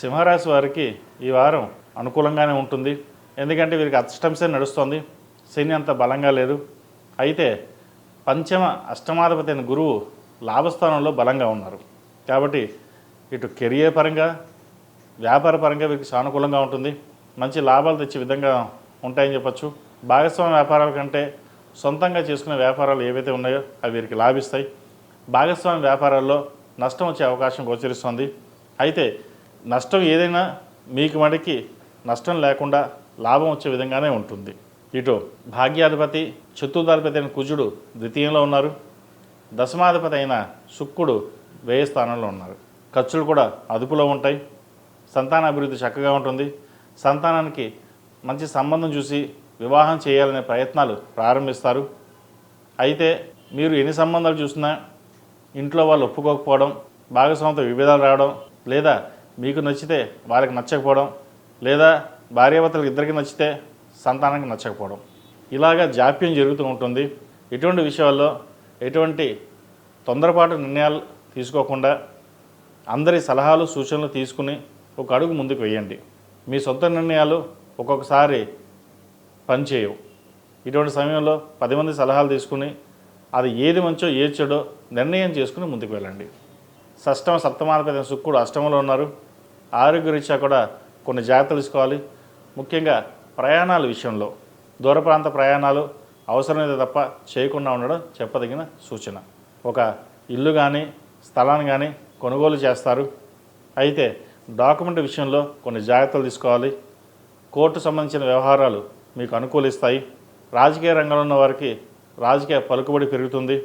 సింహరాశి వారికి ఈ వారం అనుకూలంగానే ఉంటుంది. ఎందుకంటే వీరికి అష్టంశ నడుస్తుంది. శని అంత బలంగా లేదు. అయితే పంచమ అష్టమాధిపతి అయిన గురువు లాభస్థానంలో బలంగా ఉన్నారు. కాబట్టి ఇటు కెరియర్ పరంగా వ్యాపార పరంగా వీరికి సానుకూలంగా ఉంటుంది. మంచి లాభాలు తెచ్చే విధంగా ఉంటాయని చెప్పచ్చు. భాగస్వామ్య వ్యాపారాల కంటే సొంతంగా చేసుకునే వ్యాపారాలు ఏవైతే ఉన్నాయో అవి వీరికి లాభిస్తాయి. భాగస్వామ్య వ్యాపారాల్లో నష్టం వచ్చే అవకాశం గోచరిస్తుంది. అయితే నష్టం ఏదైనా మీకు మటుకి నష్టం లేకుండా లాభం వచ్చే విధంగానే ఉంటుంది. ఇటు భాగ్యాధిపతి చతుర్థాధిపతి అయిన కుజుడు ద్వితీయంలో ఉన్నారు. దశమాధిపతి అయిన శుక్రుడు వ్యయ స్థానంలో ఉన్నారు. ఖర్చులు కూడా అదుపులో ఉంటాయి. సంతాన అభివృద్ధి చక్కగా ఉంటుంది. సంతానానికి మంచి సంబంధం చూసి వివాహం చేయాలనే ప్రయత్నాలు ప్రారంభిస్తారు. అయితే మీరు ఎన్ని సంబంధాలు చూసినా ఇంట్లో వాళ్ళు ఒప్పుకోకపోవడం భాగస్వామితో విభేదాలు రావడం లేదా మీకు నచ్చితే వారికి నచ్చకపోవడం లేదా భార్యాభర్తలకు ఇద్దరికి నచ్చితే సంతానానికి నచ్చకపోవడం. ఇలాగా జాప్యం జరుగుతూ ఉంటుంది. ఇటువంటి విషయాల్లో ఎటువంటి తొందరపాటు నిర్ణయాలు తీసుకోకుండా అందరి సలహాలు సూచనలు తీసుకుని ఒక అడుగు ముందుకు వేయండి. మీ సొంత నిర్ణయాలు ఒక్కొక్కసారి పనిచేయవు. ఇటువంటి సమయంలో పది మంది సలహాలు తీసుకుని అది ఏది మంచో ఏది చెడో నిర్ణయం చేసుకుని ముందుకు వెళ్ళండి. షష్టమ సప్తమాధిపతి శుక్రుడు అష్టమంలో ఉన్నారు. ఆరోగ్యరీత్యా కూడా కొన్ని జాగ్రత్తలు తీసుకోవాలి. ముఖ్యంగా ప్రయాణాల విషయంలో దూర ప్రాంత ప్రయాణాలు అవసరమైతే తప్ప చేయకుండా ఉండడం చెప్పదగిన సూచన. ఒక ఇల్లు కానీ స్థలాన్ని కానీ కొనుగోలు చేస్తారు. అయితే డాక్యుమెంట్ విషయంలో కొన్ని జాగ్రత్తలు తీసుకోవాలి. కోర్టు సంబంధించిన వ్యవహారాలు మీకు అనుకూలిస్తాయి. రాజకీయ రంగంలో ఉన్న వారికి రాజకీయ పలుకుబడి పెరుగుతుంది.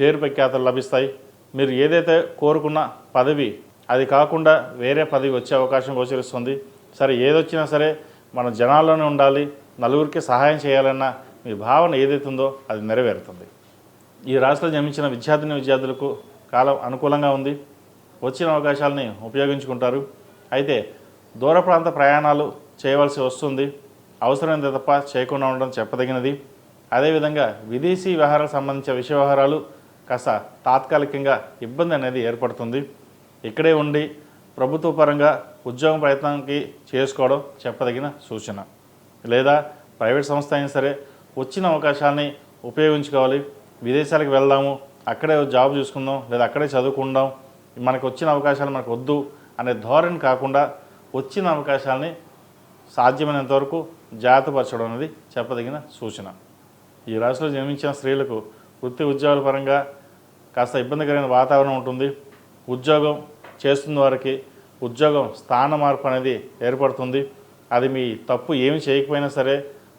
పేరు ప్రఖ్యాతలు లభిస్తాయి. మీరు ఏదైతే కోరుకున్న పదవి అది కాకుండా వేరే పదవి వచ్చే అవకాశం గోచరిస్తుంది. సరే ఏదొచ్చినా సరే మన జనాల్లోనే ఉండాలి నలుగురికి సహాయం చేయాలన్న మీ భావన ఏదైతుందో అది నెరవేరుతుంది. ఈ రాశిలో జన్మించిన విద్యార్థిని విద్యార్థులకు కాలం అనుకూలంగా ఉంది. వచ్చిన అవకాశాలని ఉపయోగించుకుంటారు. అయితే దూర ప్రాంత ప్రయాణాలు చేయవలసి వస్తుంది. అవసరమైతే తప్ప చేయకుండా ఉండడం చెప్పదగినది. అదేవిధంగా విదేశీ వ్యవహారాలకు సంబంధించిన విషయ వ్యవహారాలు కాస్త తాత్కాలికంగా ఇబ్బంది అనేది ఏర్పడుతుంది. ఇక్కడే ఉండి ప్రభుత్వ పరంగా ఉద్యోగం ప్రయత్నానికి చేసుకోవడం చెప్పదగిన సూచన. లేదా ప్రైవేట్ సంస్థ అయినా సరే వచ్చిన అవకాశాన్ని ఉపయోగించుకోవాలి. విదేశాలకు వెళ్దాము అక్కడే జాబ్ చూసుకుందాం లేదా అక్కడే చదువుకుందాం. మనకు వచ్చిన అవకాశాలు మనకు వద్దు అనే ధోరణి కాకుండా వచ్చిన అవకాశాలని సాధ్యమైనంత వరకు జాగ్రత్తపరచడం అనేది చెప్పదగిన సూచన. ఈ రాశిలో జన్మించిన స్త్రీలకు వృత్తి ఉద్యోగాల పరంగా కాస్త ఇబ్బందికరమైన వాతావరణం ఉంటుంది. ఉద్యోగం చేస్తున్న వారికి ఉద్యోగం స్థాన మార్పు అనేది ఏర్పడుతుంది. అది మీ తప్పు ఏమి చేయకపోయినా సరే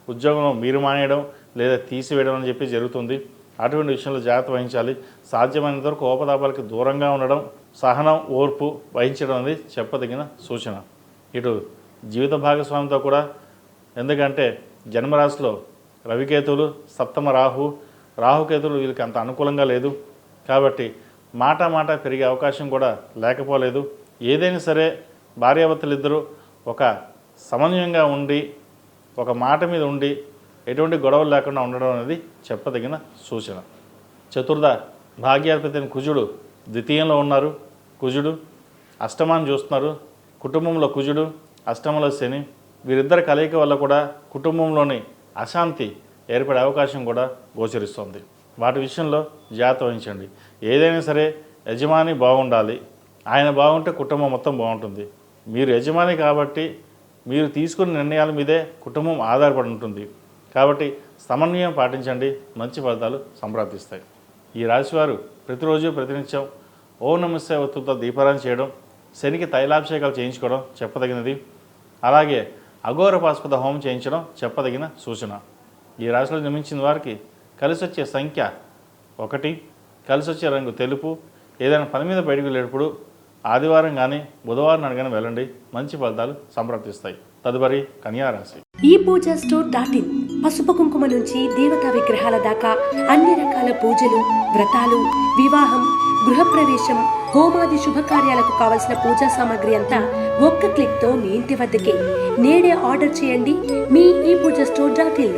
ఉద్యోగం మీరు మానేయడం లేదా తీసివేయడం అని చెప్పి జరుగుతుంది. అటువంటి విషయంలో జాగ్రత్త వహించాలి. సాధ్యమైనంత వరకు కోపతాపాలకి దూరంగా ఉండడం సహనం ఓర్పు వహించడం అనేది చెప్పదగిన సూచన. ఇటు జీవిత భాగస్వామితో కూడా ఎందుకంటే జన్మరాశిలో రవికేతువులు సప్తమ రాహు రాహుకేతువులు వీళ్ళకి అంత అనుకూలంగా లేదు. కాబట్టి మాట మాట పెరిగే అవకాశం కూడా లేకపోలేదు. ఏదైనా సరే భార్యాభర్తలిద్దరూ ఒక సమన్వయంగా ఉండి ఒక మాట మీద ఉండి ఎటువంటి గొడవలు లేకుండా ఉండడం అనేది చెప్పదగిన సూచన. చతుర్థ భాగ్యాధిపతిని కుజుడు ద్వితీయంలో ఉన్నారు. కుజుడు అష్టమాన్ని చూస్తున్నారు. కుటుంబంలో కుజుడు అష్టమంలో శని. వీరిద్దరి కలయిక వల్ల కూడా కుటుంబంలోని అశాంతి ఏర్పడే అవకాశం కూడా గోచరిస్తుంది. వాటి విషయంలో జాగ్రత్త వహించండి. ఏదైనా సరే యజమాని బాగుండాలి. ఆయన బాగుంటే కుటుంబం మొత్తం బాగుంటుంది. మీరు యజమాని కాబట్టి మీరు తీసుకున్న నిర్ణయాల మీదే కుటుంబం ఆధారపడి ఉంటుంది. కాబట్టి సమన్వయం పాటించండి. మంచి ఫలితాలు సంప్రాప్తిస్తాయి. ఈ రాశివారు ప్రతిరోజు ప్రతినిత్యం ఓ నమస్య ఒత్తుతో దీపారాయణ చేయడం శనికి తైలాభిషేకాలు చేయించుకోవడం చెప్పదగినది. అలాగే అఘోర పాస్పద హోమం చేయించడం చెప్పదగిన సూచన. ఈ రాశిలో జన్మించిన వారికి కలిసి వచ్చే సంఖ్య ఒకటి కలిసి వచ్చే రంగు తెలుపు. ఏదైనా పని మీద బయటకు వెళ్ళేటప్పుడు ఆదివారం కానీ బుధవారం నాడు కానీ వెళ్ళండి. మంచి ఫలితాలు సంప్రాప్తిస్తాయి తదుపరి కన్యారాశి. ఈ పూజ స్టోర్ డాట్ ఇన్. పసుపు కుంకుమ నుంచి దేవతా విగ్రహాల దాకా అన్ని రకాల పూజలు వ్రతాలు వివాహం గృహప్రవేశం హోమాది శుభకార్యాలకు కావలసిన పూజా సామాగ్రి అంతా ఒక్క క్లిక్తో మీ ఇంటి వద్దకే. నేడే ఆర్డర్ చేయండి మీ ఈ Pooja store dot in